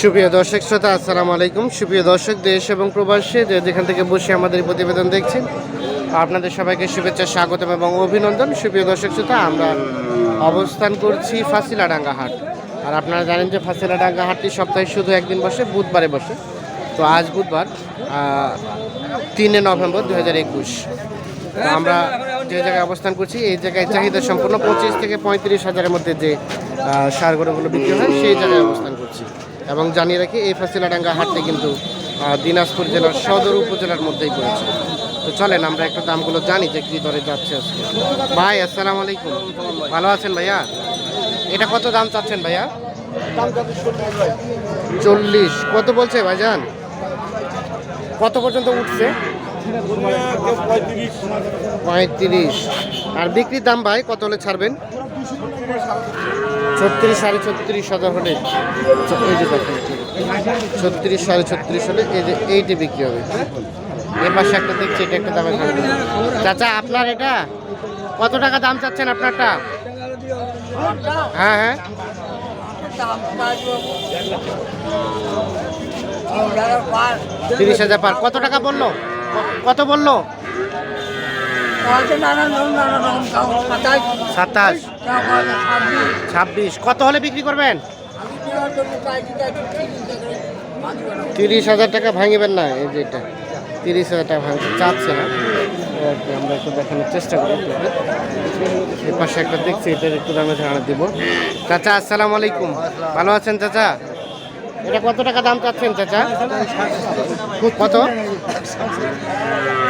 সুপ্রিয় দর্শক শ্রোতা, আসসালামু আলাইকুম। সুপ্রিয় দর্শক, দেশ এবং প্রবাসী যেখান থেকে বসে আমাদের প্রতিবেদন দেখছেন, আপনাদের সবাইকে শুভেচ্ছা, স্বাগতম এবং অভিনন্দন। সুপ্রিয় দর্শক শ্রোতা, আমরা অবস্থান করছি ফাঁসিলাডাঙ্গা হাট। আর আপনারা জানেন যে ফাঁসিলাডাঙ্গা হাটটি সপ্তাহে শুধু একদিন বসে, বুধবারে বসে। তো আজ বুধবার তিনে নভেম্বর দু হাজার একুশ। আমরা যে জায়গায় অবস্থান করছি এই জায়গায় চাহিদা সম্পূর্ণ পঁচিশ থেকে পঁয়ত্রিশ হাজারের মধ্যে যে সার গরুগুলো বিক্রি হয় সেই জায়গায় অবস্থান করছি। এবং জানিয়ে রাখি এই ফাঁসিলাডাঙ্গা হাটটি কিন্তু দিনাজপুর জেলার সদর উপজেলার মধ্যেই পড়েছে। তো চলেন আমরা একটু দামগুলো জানি যে কী দরে যাচ্ছে আজকে। ভাই আসসালামু আলাইকুম। ভালো আছেন ভাইয়া? এটা কত দাম চাচ্ছেন ভাইয়া? চল্লিশ। কত বলছে ভাইজান? কত পর্যন্ত উঠছে? পঁয়ত্রিশ। আর বিক্রির দাম ভাই, কত হলে ছাড়বেন? ছত্রিশ সাড়ে ছত্রিশ হাজার হলে। এই যে দেখেন ছত্রিশ সাড়ে ছত্রিশ হলে এই যে এইটি বিক্রি হবে। এ পাশে একটা দেখছি, এটা একটা দামে। চাচা, আপনার এটা? কত টাকা দাম চাচ্ছেন আপনারটা? হ্যাঁ হ্যাঁ। তিরিশ হাজার পার। কত টাকা বলল? কত বলল? সাতাশ। ছাব্বিশ। কত হলে বিক্রি করবেন? তিরিশ হাজার টাকা ভাঙিবেন না, এই যে এটা। তিরিশ হাজার টাকা ভাঙতে চাচ্ছে না। আমরা একটু দেখানোর চেষ্টা করি আপনাদের। এই পাশে একটা দেখছি, এটার একটু দামে ধারণা দিব। চাচা, আসসালামু আলাইকুম। ভালো আছেন, চাচা? এটা কত টাকা দাম চাচ্ছেন, চাচা? কত?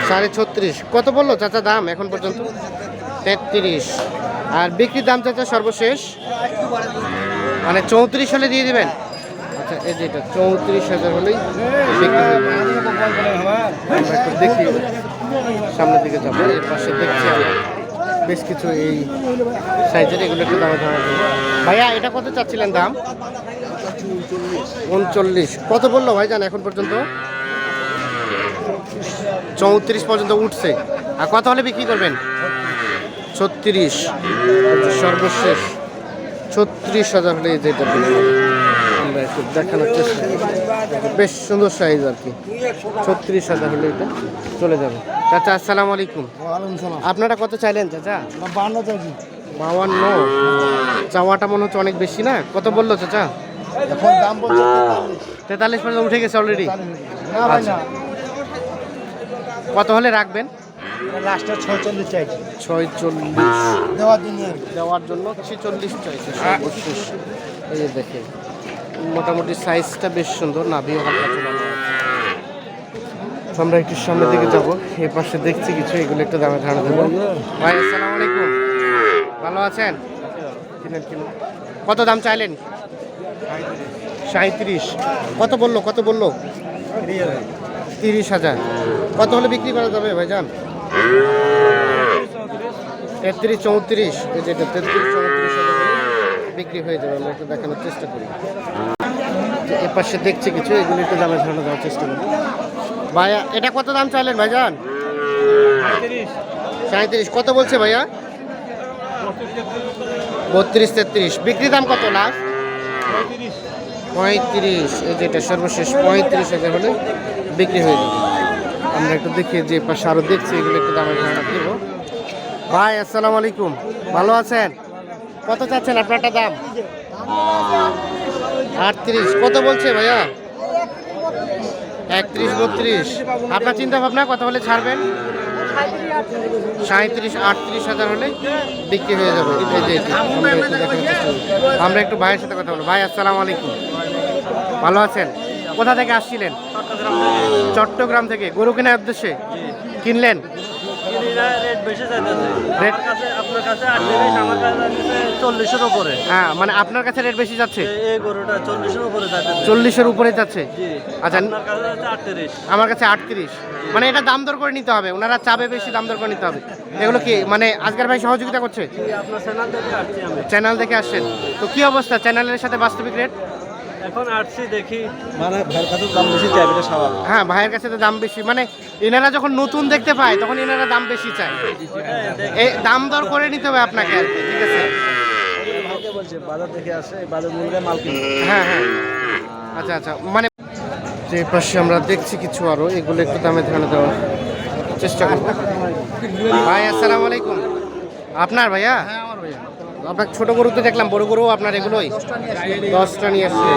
সাড়ে ছত্রিশ। কত বলল, চাচা, দাম এখন পর্যন্ত? তেত্রিশ। আর বিক্রির দাম, চাচা, সর্বশেষ? মানে চৌত্রিশ হলে দিয়ে দিবেন? আচ্ছা এই যে এটা, চৌত্রিশ হাজার হলেই দেখি, সামনের দিকে যাব। এর পাশে দেখছি বেশ কিছু এই সাইজের এগুলো একটু দামে ভাইয়া, এটা কত চাচ্ছিলেন দাম? উনচল্লিশ। কত বলল ভাই ভাইজান এখন পর্যন্ত? চৌত্রিশ পর্যন্ত উঠছে। আর কত হলে বিক্রি করবেন? ছত্রিশ। সর্বশেষ ছত্রিশ হাজার হলে যেটা আমরা একটু দেখানোর চেষ্টা বেশ সুন্দর সাইজ আর কি। ছত্রিশ হাজার হলে এটা চলে যাবে। চাচা আসসালামু আলাইকুম। আপনারা কত চাইলেন চাচা? বাউান্ন। চাওয়াটা মনে হচ্ছে অনেক বেশি না? কত বলল চাচা? এখন দাম বলছে তেতাল্লিশ। পর্যন্ত উঠে গেছে অলরেডি না ভাই না। কত হলে রাখবেন? লাস্টে ছয়চল্লিশ চাইছি। ছয় চল্লিশ দেওয়ার জন্য। দেওয়ার জন্য ছেচল্লিশ চাইছে সর্বশেষ। এই যে দেখেন মোটামুটি সাইজটা বেশ সুন্দর নাভিও হালকা চলানো আমরা একটু সামনের দিকে যাব এ পাশে দেখছি কিছু এগুলো একটু দামে ধারণা দেবো। ভাই আসসালামু আলাইকুম। ভালো আছেন? কিনেন কিনুন। কত দাম চাইলেন? সাঁত্রিশ কত বলল কত বলল? তিরিশ হাজার। কত হলে বিক্রি করা যাবে ভাই ভাইজান? তেত্রিশ চৌত্রিশ। এই যেটা তেত্রিশ চৌত্রিশ বিক্রি হয়ে যাবে, আমরা একটু দেখানোর চেষ্টা করি। এ পাশে দেখছি কিছু, এগুলো একটু দামে ধারণা দেওয়ার চেষ্টা করি। ভাইয়া, এটা কত দাম চাইলেন ভাই ভাইজান? সাঁত্রিশ কত বলছে ভাইয়া? বত্রিশ তেত্রিশ। বিক্রি দাম কত লাস্ট পঁয়ত্রিশ, এই যেটা সর্বশেষ পঁয়ত্রিশ হাজার হলে বিক্রি হয়ে যাবে। আমরা একটু দেখি যে পাশে আরও দেখছি, এগুলো একটু দামের ধারণা দিব। ভাই, আসসালামু আলাইকুম। ভালো আছেন? কত চাচ্ছেন আপনারটা দাম? আটত্রিশ। কত বলছে ভাইয়া? একত্রিশ, বত্রিশ। আপনার চিন্তা ভাবনা কত হলে ছাড়বেন? সাঁত্রিশ আটত্রিশ হাজার হলে বিক্রি হয়ে যাবে। আমরা একটু ভাইয়ের সাথে কথা বলব। ভাই, আসসালামু আলাইকুম। ভালো আছেন? কোথা থেকে আসছিলেন? চট্টগ্রাম থেকে। গরু কেনার উদ্দেশ্যে কিনলেন? হ্যাঁ মানে আপনার কাছে রেট বেশি যাচ্ছে? চল্লিশের উপরে যাচ্ছে। আচ্ছা আমার কাছে আটত্রিশ। মানে এটা দাম দর করে নিতে হবে। ওনারা চাবে বেশি দাম দর করে নিতে হবে। এগুলো কি মানে আজকের ভাই সহযোগিতা করছে? চ্যানেল দেখে আসছেন। তো কি অবস্থা? চ্যানেলের সাথে বাস্তবিক রেট এখন আসছি দেখি। মানে ভাইয়ের কাছে দাম বেশি চাই এটা স্বাভাবিক। হ্যাঁ ভাইয়ের কাছে তো দাম বেশি। মানে এনারা যখন নতুন দেখতে পায় তখন এনারা দাম বেশি চায়। হ্যাঁ, এই দাম দর করে নিতে হবে আপনাকে আর কি ঠিক আছে? বলছে বাজার দেখে আসে বাজার মূল্যে মাল হ্যাঁ হ্যাঁ। আচ্ছা আচ্ছা। মানে যে পাশে আমরা দেখছি কিছু আরও এগুলো একটু দামে ধারণা দেওয়ার চেষ্টা করব। ভাই আসসালামু আলাইকুম। আপনার ভাইয়া? আপনার ছোট গরু তো দেখলাম, বড় গরু আপনার এগুলোই। দশটা নিয়ে আসছে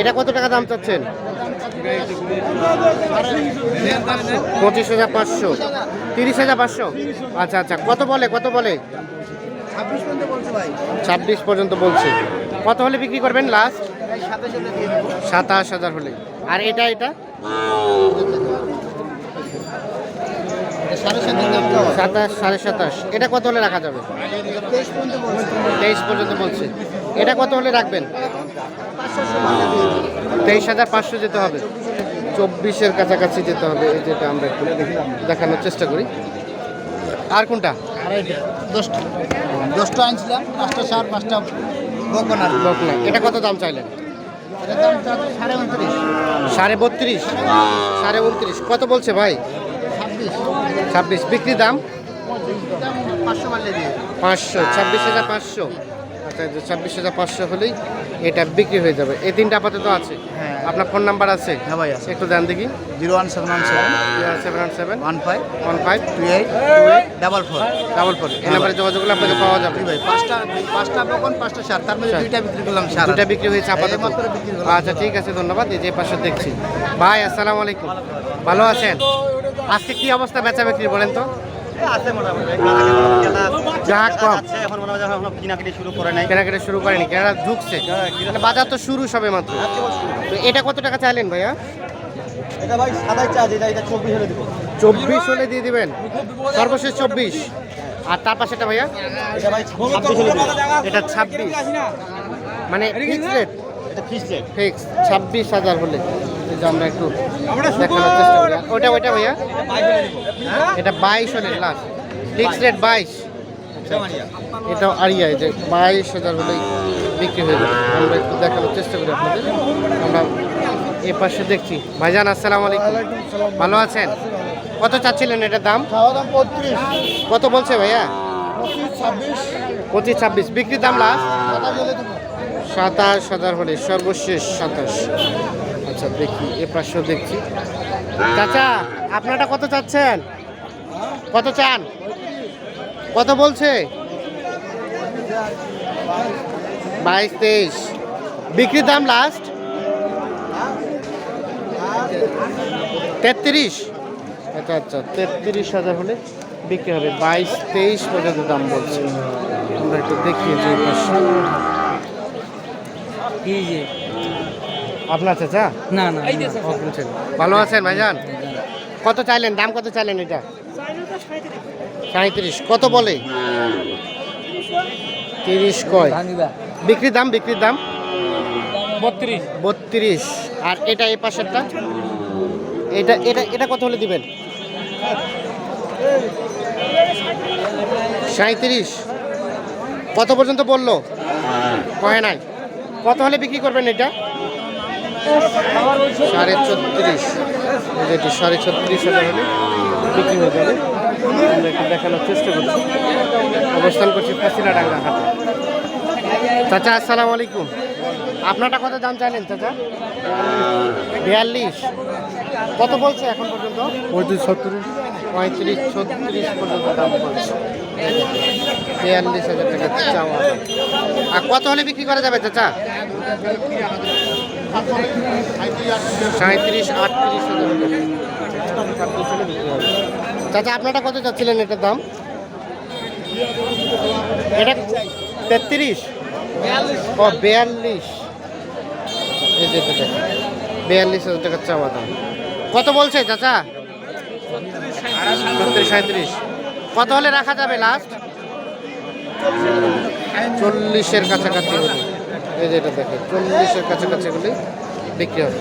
এটা কত টাকা দাম চাচ্ছেন? পঁচিশ হাজার পাঁচশো। তিরিশ হাজার পাঁচশো? আচ্ছা আচ্ছা। কত বলে কত বলে? ছাব্বিশ পর্যন্ত বলছে। কত হলে বিক্রি করবেন লাস্ট সাতাশ হাজার হলে। আর এটা এটা? সাতাশ সাড়ে সাতাশ। এটা কত হলে রাখা যাবে? তেইশ পর্যন্ত বলছে। এটা কত হলে রাখবেন? তেইশ হাজার পাঁচশো যেতে হবে। চব্বিশের কাছাকাছি যেতে হবে এই যেটা আমরা একটু দেখানোর চেষ্টা করি। আর কোনটা? দশটা। দশটা আনছিলাম পাঁচটা সার পাঁচটা বকন বকনা এটা কত দাম চাইলেন? এটা সাড়ে উনত্রিশ। সাড়ে বত্রিশ। সাড়ে উনত্রিশ কত বলছে ভাই? ছাব্বিশ। বিক্রি দাম? পাঁচশো ছাব্বিশ হাজার পাঁচশো। আচ্ছা ছাব্বিশ হাজার পাঁচশো হলেই এটা বিক্রি হয়ে যাবে। এই তিনটা আপাতত আছে। হ্যাঁ। আপনার ফোন নাম্বার আছে? হ্যাঁ ভাই আছে। একটু দেন দেখি। Zero one seven one seven. Zero seven one seven. One five. One five. Two eight. Double four. Double four. এই নাম্বারে যোগাযোগ করলে আপনাকে পাওয়া যাবে। ভাই পাঁচটা পাঁচটা বকন পাঁচটা সার। তার মধ্যে সার। দুইটা বিক্রি করলাম সার। দুটা বিক্রি হয়েছে আপাতত। এইমাত্র বিক্রি আচ্ছা ঠিক আছে ধন্যবাদ। এই যে পাশে দেখছি। ভাই আসসালামু আলাইকুম। ভালো আছেন? আজকে কি অবস্থা বেচা বিক্রি বলেন তো? মনে হয় শুরু করে নাই। কেনাকাটা শুরু করেনি কেনারা ঢুকছে। মানে বাজার তো শুরু সবে মাত্র। তো এটা কত টাকা চাইলেন ভাইয়া? এটা ভাই সাদাই চার্জ এটা এটা চব্বিশ হলে দিব। চব্বিশ হলে দিয়ে দিবেন? সর্বশেষ চব্বিশ। আর তার পাশেটা ভাইয়া? এটা ভাই ছাব্বিশ হলে এটা ছাব্বিশ। মানে ফিক্স রেট এটা ফিক্স ছাব্বিশ হাজার হলে। এই যে আমরা একটু দেখানোর চেষ্টা করি। ওটা ওইটা ভাইয়া? এটা বাইশ হলে লাস্ট ফিক্স রেট বাইশ। এটা আরিয়া যে বাইশ হাজার হলেই বিক্রি হয়ে যাবে। আমরা একটু দেখানোর চেষ্টা করি আপনাদের। আমরা এ পাশে দেখছি। ভাইজান আসসালামু আলাইকুম। ভালো আছেন? কত চাচ্ছিলেন এটার দাম? কত বলছে ভাইয়া? পঁচিশ ছাব্বিশ। পঁচিশ ছাব্বিশ। বিক্রির দাম লাস্ট সাতাশ হাজার হলে সর্বশেষ সাতাশ। আচ্ছা দেখি, এ পাশেও দেখছি। চাচা, আপনারটা কত চাচ্ছেন? কত চান? কত বলছে? বাইশ, তেইশ। বিক্রির দাম লাস্ট তেত্রিশ। আচ্ছা আচ্ছা তেত্রিশ হাজার হলে বিক্রি হবে। বাইশ, তেইশ পর্যন্ত দাম বলছে। আমরা একটু দেখিয়ে যে পাশে আপনার চাচা? না না ভালো আছেন ভাইজান? কত চাইলেন? দাম কত চাইলেন এটা? সাঁত্রিশ কত বলে? তিরিশ কয়? বিক্রির দাম বিক্রির দাম? বত্রিশ। বত্রিশ। আর এটা এই পাশেরটা? এটা এটা এটা কত হলে দিবেন? সাঁত্রিশ কত পর্যন্ত বলল? কয় নাই? কত হলে বিক্রি করবেন এটা? সাড়ে ছত্রিশ। যেটি সাড়ে ছত্রিশ হাজার হলে বিক্রি হয়ে যাবে। আমরা একটু দেখানোর চেষ্টা করছি। অবস্থান করছি ফাঁসিলা ডাঙ্গা হাটে। চাচা আসসালামু আলাইকুম। আপনারটা কত দাম চাইলেন চাচা? বিয়াল্লিশ। কত বলছে এখন পর্যন্ত? পঁয়ত্রিশ ছত্রিশ। পঁয়ত্রিশ, ছত্রিশ পর্যন্ত দাম বলছে। বিয়াল্লিশ হাজার টাকা চাওয়া। আর কত হলে বিক্রি করা যাবে চাচা? সাঁত্রিশ আটত্রিশ হাজার চাচা আপনারটা কত চাচ্ছিলেন এটার দাম? এটা তেত্রিশ? ও, বিয়াল্লিশ। বিয়াল্লিশ হাজার টাকা চাওয়া দাম। কত বলছে চাচা? ছত্রিশ সাঁত্রিশ কত হলে রাখা যাবে লাস্ট চল্লিশের কাছাকাছি হলে। এই যে এটা দেখেন চল্লিশের কাছাকাছি হলে বিক্রি হবে।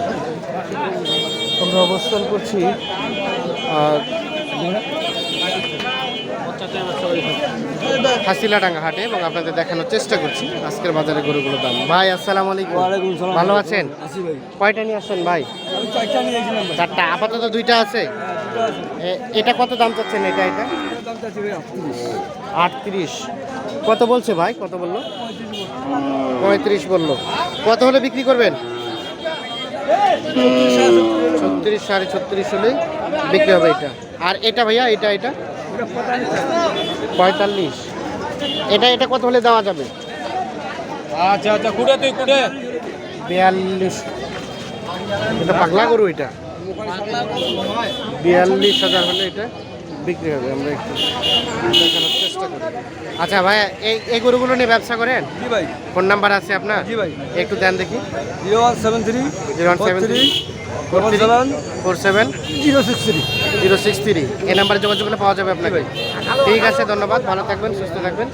আমরা অবস্থান করছি হাসিলাডাঙ্গা হাটে এবং আপনাদের দেখানোর চেষ্টা করছি আজকের বাজারে গরুগুলোর দাম। ভাই আসসালামু আলাইকুম। ভালো আছেন? কয়টা নিয়ে আসছেন ভাই। চারটা আপাতত দুইটা আছে। এটা কত দাম চাচ্ছেন এটা এটা? আটত্রিশ। কত বলছে ভাই? কত বলল? পঁয়ত্রিশ বলল। কত হলে বিক্রি করবেন? ছত্রিশ সাড়ে ছত্রিশ হলে বিক্রি হবে এটা। আর এটা ভাইয়া এটা এটা? পঁয়তাল্লিশ। এটা এটা কত হলে দেওয়া যাবে? আচ্ছা আচ্ছা কুড়ে তুই কুড়ে। বিয়াল্লিশ। এটা পাগলা গরু এটা। বিয়াল্লিশ হাজার হলে এটা বিক্রি হবে আমরা একটু দেখানোর চেষ্টা করি। আচ্ছা ভাই এই এই গরুগুলো নিয়ে ব্যবসা করেন? জি ভাই। ফোন নাম্বার আছে আপনার? জি ভাই। একটু দেন দেখি। Zero one seven three zero one seven three four four seven zero six three. Zero six three. এই নাম্বারে যোগাযোগ করলে পাওয়া যাবে আপনাকে। ঠিক আছে ধন্যবাদ। ভালো থাকবেন সুস্থ থাকবেন।